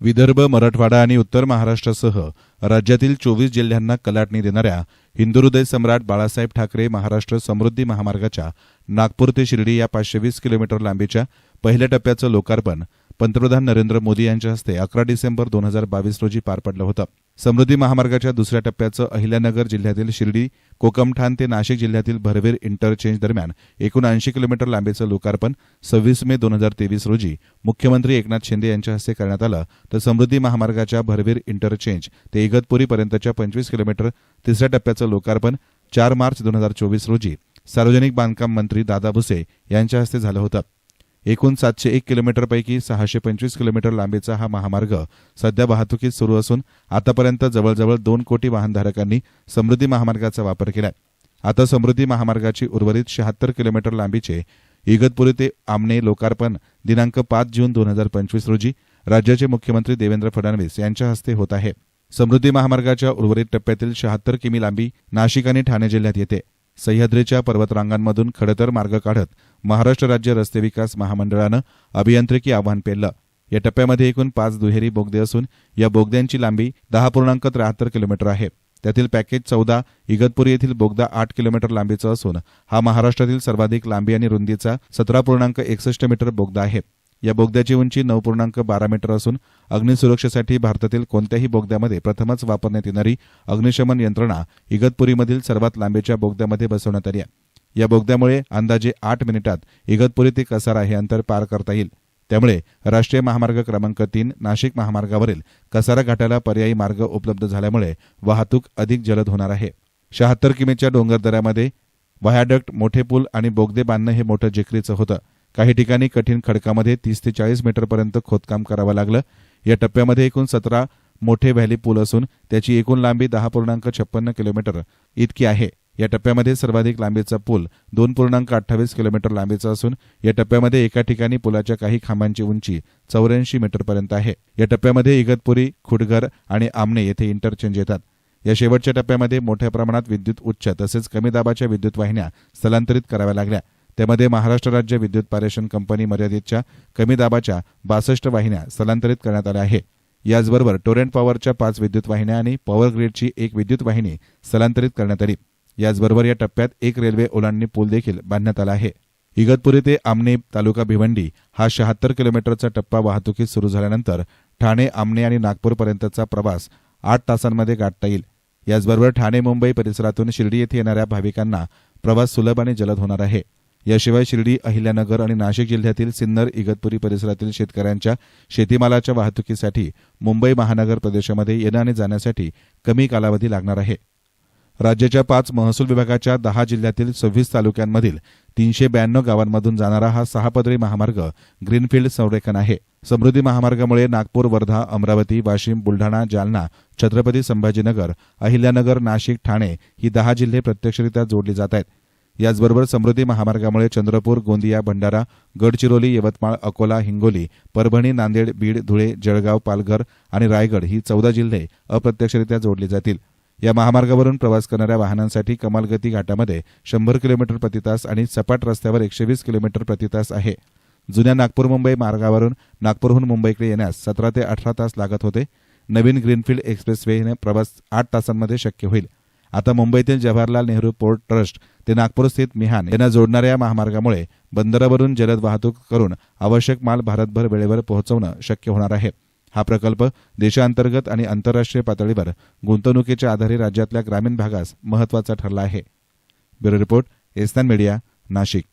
विदर्भ मराठवाडा आणि उत्तर महाराष्ट्रासह राज्यातील चोवीस जिल्ह्यांना कलाटणी देणाऱ्या हिंदुहृदय सम्राट बाळासाहेब ठाकरे महाराष्ट्र समृद्धी महामार्गाच्या नागपूर ते शिर्डी या पाचशे वीस किलोमीटर लांबीच्या पहिल्या टप्प्याचं लोकार्पण पंतप्रधान नरेंद्र मोदी यांच्या हस्ते अकरा डिसेंबर दोन हजार बावीस रोजी पार पडलं होतं. समृद्धी महामार्गाच्या दुसऱ्या टप्प्याचं अहिल्यानगर जिल्ह्यातील शिर्डी कोकमठाण ते नाशिक जिल्ह्यातील भरवेर इंटरचेंज दरम्यान एकूण ऐंशी किलोमीटर लांबीचं लोकार्पण सव्वीस मे दोन हजार तेवीस रोजी मुख्यमंत्री एकनाथ शिंदे यांच्या हस्ते करण्यात आलं. तर समृद्धी महामार्गाच्या भरवेर इंटरचेंज ते इगतपुरीपर्यंतच्या पंचवीस किलोमीटर तिसऱ्या टप्प्याचं लोकार्पण चार मार्च दोन हजार चोवीस रोजी सार्वजनिक बांधकाम मंत्री दादा भुसे यांच्या हस्ते झालं होतं. एकूण सातशे एक किलोमीटरपैकी सहाशे पंचवीस किलोमीटर लांबीचा हा महामार्ग सध्या वाहतुकीत सुरू असून आतापर्यंत जवळजवळ दोन कोटी वाहनधारकांनी समृद्धी महामार्गाचा वापर केला आता समृद्धी महामार्गाची उर्वरित शहात्तर किलोमीटर लांबीचे इगतपुरी ते आमने लोकार्पण दिनांक पाच जून दोन हजार पंचवीस रोजी राज्याचे मुख्यमंत्री देवेंद्र फडणवीस यांच्या हस्ते होत आहे. समृद्धी महामार्गाच्या उर्वरित टप्प्यातील शहात्तर किमी लांबी नाशिक आणि ठाणे जिल्ह्यात येते. सह्याद्रीच्या पर्वतरांगांमधून खडतर मार्ग काढत महाराष्ट्र राज्य रस्ते विकास महामंडळानं अभियांत्रिकी आव्हान पेललं. या टप्प्यामध्ये एकूण पाच दुहेरी बोगदे असून या बोगद्यांची लांबी दहा पूर्णांक त्र्याहत्तर किलोमीटर आहे. त्यातील पॅकेज चौदा इगतपुरी येथील बोगदा आठ किलोमीटर लांबीचा असून हा महाराष्ट्रातील सर्वाधिक लांबी आणि रुंदीचा सतरा पूर्णांक एकसष्ट मीटर बोगदा आहे. या बोगद्याची उंची नऊ पूर्णांक बारा मीटर असून अग्निसुरक्षेसाठी भारतातील कोणत्याही बोगद्यामध्ये प्रथमच वापरण्यात येणारी अग्निशमन यंत्रणा इगतपुरीमधील सर्वात लांबीच्या बोगद्यामध्ये बसवण्यात आली आहे. या बोगद्यामुळे अंदाजे आठ मिनिटात इगतपुरी ते कसारा हे अंतर पार करता येईल. त्यामुळे राष्ट्रीय महामार्ग क्रमांक तीन नाशिक महामार्गावरील कसारा घाटाला पर्यायी मार्ग उपलब्ध झाल्यामुळे वाहतूक अधिक जलद होणार आहे. शहात्तर किमीच्या डोंगरदऱ्यामध्ये व्हायाडक्ट मोठे पूल आणि बोगदे बांधणं हे मोठं जिकरीचं होतं. काही ठिकाणी कठीण खडकामध्ये तीस ते चाळीस मीटरपर्यंत खोदकाम करावं लागलं. या टप्प्यामध्ये एकूण सतरा मोठे व्हॅली पूल असून त्याची एकूण लांबी दहा पूर्णांक छप्पन्न किलोमीटर इतकी आहे. या टप्प्यामध्ये सर्वाधिक लांबीचा पूल दोन पूर्णांक अठ्ठावीस किलोमीटर लांबीचा असून या टप्प्यामध्ये एका ठिकाणी पुलाच्या काही खांबांची उंची चौऱ्याऐंशी मीटरपर्यंत आहे. या टप्प्यामध्ये इगतपुरी खुडघर आणि आमणे येथे इंटरचेंज येतात. या शेवटच्या टप्प्यामध्ये मोठ्या प्रमाणात विद्युत उच्च तसेच कमी दाबाच्या विद्युत वाहिन्या स्थलांतरित कराव्या लागल्या. त्यामध्ये महाराष्ट्र राज्य विद्युत पारेषण कंपनी मर्यादितच्या कमी दाबाच्या बासष्ट वाहिन्या स्थलांतरित करण्यात आल्या आहे याचबरोबर टोरेंट पॉवरच्या पाच विद्युत वाहिन्या आणि पॉवर ग्रीडची एक विद्युत वाहिनी स्थलांतरित करण्यात आली. याचबरोबर या टप्प्यात एक रेल्वे ओलांडणी पूल देखील बांधण्यात आला आहे. इगतपुरी ते आमने तालुका भिवंडी हा शहात्तर किलोमीटरचा टप्पा वाहतुकीत सुरू झाल्यानंतर ठाणे आमने आणि नागपूरपर्यंतचा प्रवास आठ तासांमध्ये गाठता येईल. याचबरोबर ठाणे मुंबई परिसरातून शिर्डी येथे येणाऱ्या भाविकांना प्रवास सुलभ आणि जलद होणार आहे. याशिवाय शिर्डी अहिल्यानगर आणि नाशिक जिल्ह्यातील सिन्नर इगतपुरी परिसरातील शेतकऱ्यांच्या शेतीमालाच्या वाहतुकीसाठी मुंबई महानगर प्रदेशामध्ये येणं आणि जाण्यासाठी कमी कालावधी लागणार आहे. राज्याच्या पाच महसूल विभागाच्या दहा जिल्ह्यातील सव्वीस तालुक्यांमधील तीनशे ब्याण्णव गावांमधून जाणारा हा सहापदरी महामार्ग ग्रीनफील्ड संरेखन आहे. समृद्धी महामार्गामुळे नागपूर वर्धा अमरावती वाशिम बुलढाणा जालना छत्रपती संभाजीनगर अहिल्यानगर नाशिक ठाणे ही दहा जिल्हे प्रत्यक्षरित्या जोडली जात आहेत. याचबरोबर समृद्धी महामार्गामुळे चंद्रपूर गोंदिया भंडारा गडचिरोली यवतमाळ अकोला हिंगोली परभणी नांदेड बीड धुळे जळगाव पालघर आणि रायगड ही चौदा जिल्हे अप्रत्यक्षरित्या जोडली जातील. या महामार्गावरून प्रवास करणाऱ्या वाहनांसाठी कमालगती घाटामध्ये शंभर किलोमीटर प्रतितास आणि सपाट रस्त्यावर एकशे वीस किलोमीटर प्रतितास आहे. जुन्या नागपूर मुंबई मार्गावरून नागपूरहून मुंबईकडे येण्यास सतरा ते अठरा तास लागत होते. नवीन ग्रीनफील्ड एक्सप्रेस वेने प्रवास आठ तासांमध्ये शक्य होईल. आता मुंबईतील जवाहरलाल नेहरू पोर्ट ट्रस्ट ते नागपूर स्थित मिहान यांना जोडणाऱ्या या महामार्गामुळे बंदरावरून जलद वाहतूक करून आवश्यक माल भारतभर वेळेवर पोहोचवणं शक्य होणार आहे. हा प्रकल्प देशांतर्गत आणि आंतरराष्ट्रीय पातळीवर गुंतवणुकीच्या आधारे राज्यातल्या ग्रामीण भागास महत्त्वाचा ठरला आहे. ब्युरो रिपोर्ट एस्तान मीडिया नाशिक.